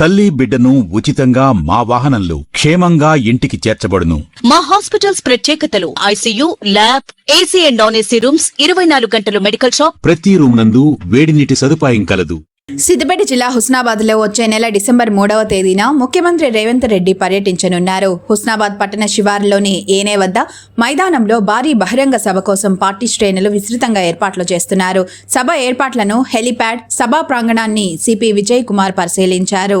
తల్లి బిడ్డను ఉచితంగా మా వాహనంలో క్షేమంగా ఇంటికి చేర్చబడును. మా హాస్పిటల్స్ ప్రత్యేకతలు ICU lab AC and non AC rooms ఇరవై నాలుగు గంటలు మెడికల్ షాప్. ప్రతి రూమ్ నందు వేడి నీటి సదుపాయం కలదు. సిద్దిపేట జిల్లా హుస్నాబాద్లో వచ్చే నెల డిసెంబర్ మూడవ తేదీన ముఖ్యమంత్రి రేవంత్ రెడ్డి పర్యటించనున్నారు. హుస్నాబాద్ పట్టణ శివారులోని ఏనే వద్ద మైదానంలో భారీ బహిరంగ సభ కోసం పార్టీ శ్రేణులు విస్తృతంగా ఏర్పాట్లు చేస్తున్నారు. సభ ఏర్పాట్లను హెలిప్యాడ్ సభా ప్రాంగణాన్ని సిపి విజయ్ కుమార్ పరిశీలించారు.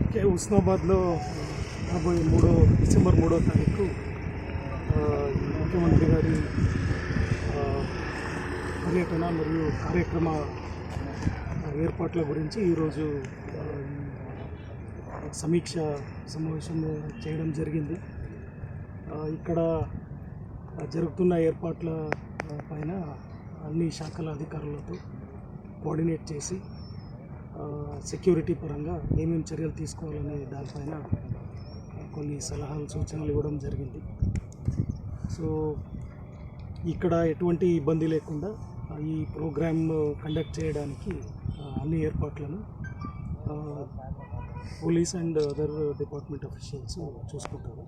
ఓకే హుస్నాబాద్లో రాబోయే మూడో డిసెంబర్ మూడో తారీఖు ఆ, ఈ ముఖ్యమంత్రి గారి పర్యటన మరియు కార్యక్రమ ఏర్పాట్ల గురించి ఈరోజు సమీక్ష సమావేశం చేయడం జరిగింది. ఇక్కడ జరుగుతున్న ఏర్పాట్ల పైన అన్ని శాఖల అధికారులతో కోఆర్డినేట్ చేసి సెక్యూరిటీ పరంగా ఏమేమి చర్యలు తీసుకోవాలనే దానిపైన కొన్ని సలహాలు సూచనలు ఇవ్వడం జరిగింది. సో ఇక్కడ ఎటువంటి ఇబ్బంది లేకుండా ఈ ప్రోగ్రామ్ కండక్ట్ చేయడానికి అన్ని ఏర్పాట్లను police and other department officials చూసుకుంటారు.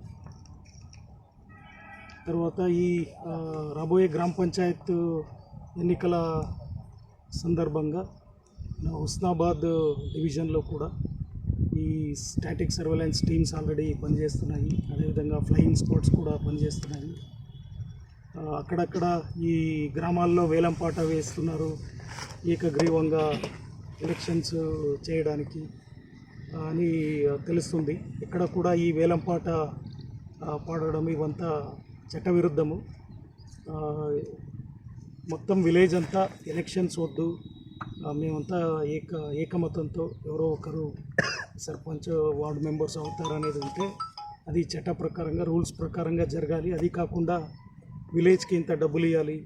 తర్వాత ఈ రాబోయే గ్రామ పంచాయత్ ఎన్నికల సందర్భంగా హుస్నాబాద్ డివిజన్లో కూడా ఈ స్టాటిక్ సర్వేలెన్స్ టీమ్స్ ఆల్రెడీ పనిచేస్తున్నాయి. అదేవిధంగా ఫ్లయింగ్ స్క్వాడ్స్ కూడా పనిచేస్తున్నాయి. అక్కడక్కడ ఈ గ్రామాల్లో వేలంపాట వేస్తున్నారు. ఏకగ్రీవంగా ఎలక్షన్స్ చేయడానికి అని తెలుస్తుంది. ఇక్కడ కూడా ఈ వేలంపాట పాడడం ఇవంతా చట్టవిరుద్ధము. మొత్తం విలేజ్ అంతా ఎలక్షన్స్ వద్దు. మేమంతా ఏక ఏకమతంతో ఎవరో ఒకరు సర్పంచ్ వార్డు మెంబర్స్ అవుతారనేది ఉంటే అది చట్ట ప్రకారంగా రూల్స్ ప్రకారంగా జరగాలి. అది కాకుండా విలేజ్కి ఇంత డబ్బులు ఇవ్వాలి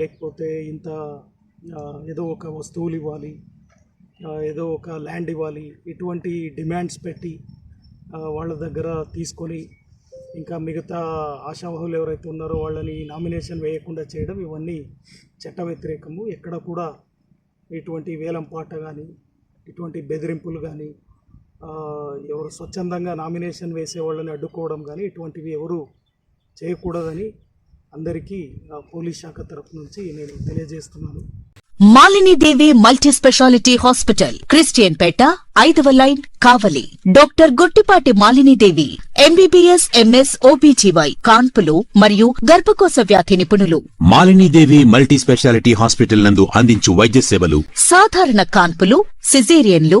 లేకపోతే ఇంత ఏదో ఒక వస్తువులు ఇవ్వాలి. ఏదో ఒక ల్యాండ్ ఇవ్వాలి. ఇటువంటి డిమాండ్స్ పెట్టి వాళ్ళ దగ్గర తీసుకొని ఇంకా మిగతా ఆశావహులు ఎవరైతే ఉన్నారో వాళ్ళని నామినేషన్ వేయకుండా చేయడం ఇవన్నీ చట్ట వ్యతిరేకము. ఎక్కడ కూడా ఇటువంటి వేలం పాట కానీ ఇటువంటి బెదిరింపులు కానీ ఎవరు స్వచ్ఛందంగా నామినేషన్ వేసే వాళ్ళని అడ్డుకోవడం కానీ ఇటువంటివి ఎవరు చేయకూడదని అందరికీ పోలీస్ శాఖ తరపు నుంచి నేను తెలియజేస్తున్నాను. Malinidevi multi speciality hospital Christian Peta ఐదవ line Kavali. Doctor Guttipati Malinidevi MBBS MS OBGY కాన్పులు మరియు గర్భకోశ వ్యాధి నిపుణులు. మాలినీదేవి మల్టీ స్పెషాలిటీ హాస్పిటల్ నందు అందించు వైద్య సేవలు సాధారణ కాన్పులు సిజేరియన్లు